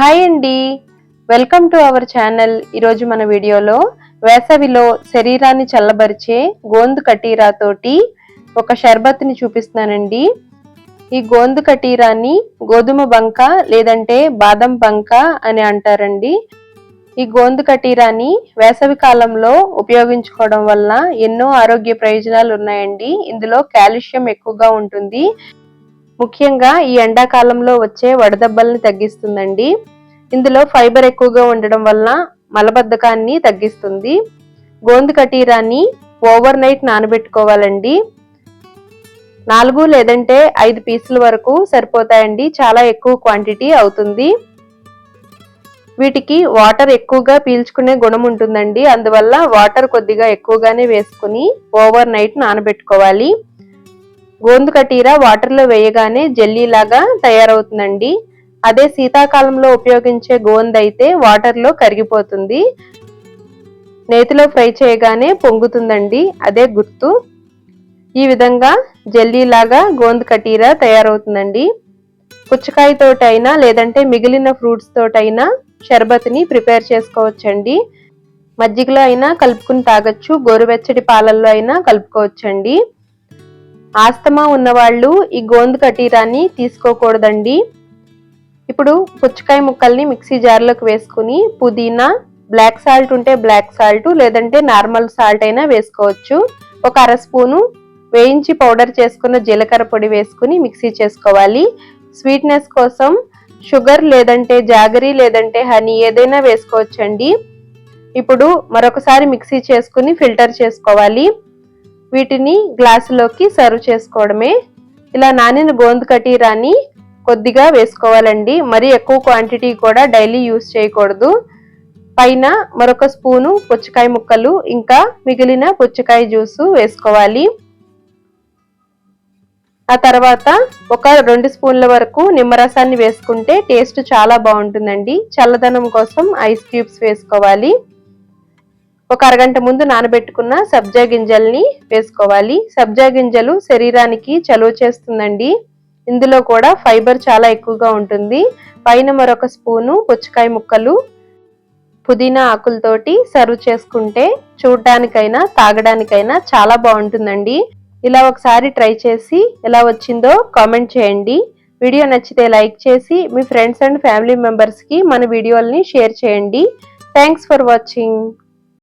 Hi అండి. Welcome to our channel ఈరోజు మన వీడియోలో వేసవిలో శరీరాన్ని చల్లబరిచే గోందు కటీరా తోటి ఒక షర్బత్ని చూపిస్తున్నానండి. ఈ గోందు కటీరాని గోధుమ బంక లేదంటే బాదం బంక అని అంటారండి. ఈ గోందు కటీరాని వేసవి కాలంలో ఉపయోగించుకోవడం వల్ల ఎన్నో ఆరోగ్య ప్రయోజనాలు ఉన్నాయండి. ఇందులో కాల్షియం ఎక్కువగా ఉంటుంది. ముఖ్యంగా ఈ ఎండాకాలంలో వచ్చే వడదెబ్బల్ని తగ్గిస్తుందండి. ఇందులో ఫైబర్ ఎక్కువగా ఉండడం వల్ల మలబద్ధకాన్ని తగ్గిస్తుంది. గోంది కటీరాన్ని ఓవర్ నైట్ నానబెట్టుకోవాలండి. నాలుగు లేదంటే ఐదు పీసుల వరకు సరిపోతాయండి. చాలా ఎక్కువ క్వాంటిటీ అవుతుంది. వీటికి వాటర్ ఎక్కువగా పీల్చుకునే గుణం ఉంటుందండి. అందువల్ల వాటర్ కొద్దిగా ఎక్కువగానే వేసుకుని ఓవర్ నైట్ నానబెట్టుకోవాలి. గోందు కటీరా వాటర్లో వేయగానే జెల్లీ లాగా తయారవుతుందండి. అదే శీతాకాలంలో ఉపయోగించే గోంద అయితే వాటర్లో కరిగిపోతుంది. నేతిలో ఫ్రై చేయగానే పొంగుతుందండి. అదే గుర్తు. ఈ విధంగా జల్లీ లాగా గోందు కటీరా తయారవుతుందండి. పుచ్చకాయతోటైనా లేదంటే మిగిలిన ఫ్రూట్స్ తోటైనా షర్బత్ని ప్రిపేర్ చేసుకోవచ్చండి. మజ్జిగలో అయినా కలుపుకుని తాగొచ్చు. గోరువెచ్చటి పాలల్లో అయినా కలుపుకోవచ్చండి. ఆస్తమా ఉన్నవాళ్ళు ఈ గోందు కటీరాన్ని తీసుకోకూడదండి. ఇప్పుడు పుచ్చకాయ ముక్కల్ని మిక్సీ జార్లోకి వేసుకుని పుదీనా బ్లాక్ సాల్ట్ ఉంటే బ్లాక్ సాల్ట్ లేదంటే నార్మల్ సాల్ట్ అయినా వేసుకోవచ్చు. ఒక అర స్పూను వేయించి పౌడర్ చేసుకున్న జీలకర్ర పొడి వేసుకుని మిక్సీ చేసుకోవాలి. స్వీట్నెస్ కోసం షుగర్ లేదంటే జాగరీ లేదంటే హనీ ఏదైనా వేసుకోవచ్చండి. ఇప్పుడు మరొకసారి మిక్సీ చేసుకుని ఫిల్టర్ చేసుకోవాలి. వీటిని గ్లాసులోకి సర్వ్ చేసుకోవడమే. ఇలా నానిన గోందు కటీరాన్ని కొద్దిగా వేసుకోవాలండి. మరి ఎక్కువ క్వాంటిటీ కూడా డైలీ యూస్ చేయకూడదు. పైన మరొక స్పూను పుచ్చకాయ ముక్కలు ఇంకా మిగిలిన పుచ్చకాయ జ్యూసు వేసుకోవాలి. ఆ తర్వాత ఒక రెండు స్పూన్ల వరకు నిమ్మరసాన్ని వేసుకుంటే టేస్ట్ చాలా బాగుంటుందండి. చల్లదనం కోసం ఐస్ క్యూబ్స్ వేసుకోవాలి. ఒక అరగంట ముందు నానబెట్టుకున్న సబ్జా గింజల్ని వేసుకోవాలి. సబ్జా గింజలు శరీరానికి చలువ చేస్తుందండి. ఇందులో కూడా ఫైబర్ చాలా ఎక్కువగా ఉంటుంది. పైన మరొక స్పూను పుచ్చకాయ ముక్కలు పుదీనా ఆకులతోటి సర్వ్ చేసుకుంటే చూడడానికైనా తాగడానికైనా చాలా బాగుంటుందండి. ఇలా ఒకసారి ట్రై చేసి ఎలా వచ్చిందో కామెంట్ చేయండి. వీడియో నచ్చితే లైక్ చేసి మీ ఫ్రెండ్స్ అండ్ ఫ్యామిలీ మెంబర్స్కి మన వీడియోల్ని షేర్ చేయండి. Thanks for watching.